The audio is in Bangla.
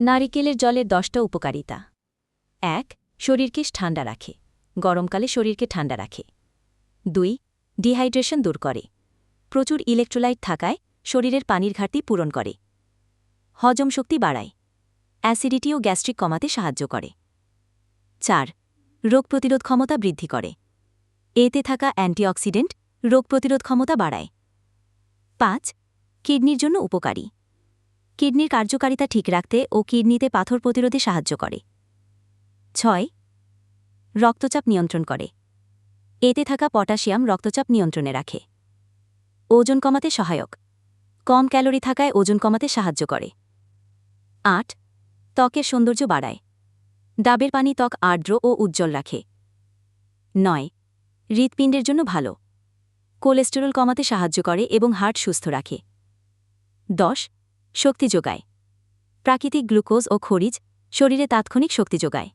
নারিকেলের জলের দশটা উপকারিতা। এক, শরীরকে ঠান্ডা রাখে। গরমকালে শরীরকে ঠান্ডা রাখে। দুই, ডিহাইড্রেশন দূর করে। প্রচুর ইলেকট্রোলাইট থাকায় শরীরের পানির ঘাটতি পূরণ করে। হজম শক্তি বাড়ায়। অ্যাসিডিটি ও গ্যাস্ট্রিক কমাতে সাহায্য করে। চার, রোগ প্রতিরোধ ক্ষমতা বৃদ্ধি করে। এতে থাকা অ্যান্টিঅক্সিডেন্ট রোগ প্রতিরোধ ক্ষমতা বাড়ায়। পাঁচ, কিডনির জন্য উপকারী। কিডনির কার্যকারিতা ঠিক রাখতে ও কিডনিতে পাথর প্রতিরোধে সাহায্য করে। ছয়, রক্তচাপ নিয়ন্ত্রণ করে। এতে থাকা পটাশিয়াম রক্তচাপ নিয়ন্ত্রণে রাখে। ওজন কমাতে সহায়ক। কম ক্যালোরি থাকায় ওজন কমাতে সাহায্য করে। আট, ত্বকের সৌন্দর্য বাড়ায়। ডাবের পানি ত্বক আর্দ্র ও উজ্জ্বল রাখে। নয়, হৃৎপিণ্ডের জন্য ভালো। কোলেস্টেরল কমাতে সাহায্য করে এবং হার্ট সুস্থ রাখে। দশ শক্তি যোগায়। প্রাকৃতিক গ্লুকোজ ও খরিজ শরীরে তাৎক্ষণিক শক্তি যোগায়।